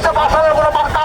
আশেপাশে বাসারের কোনো মার্কা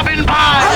Robin by.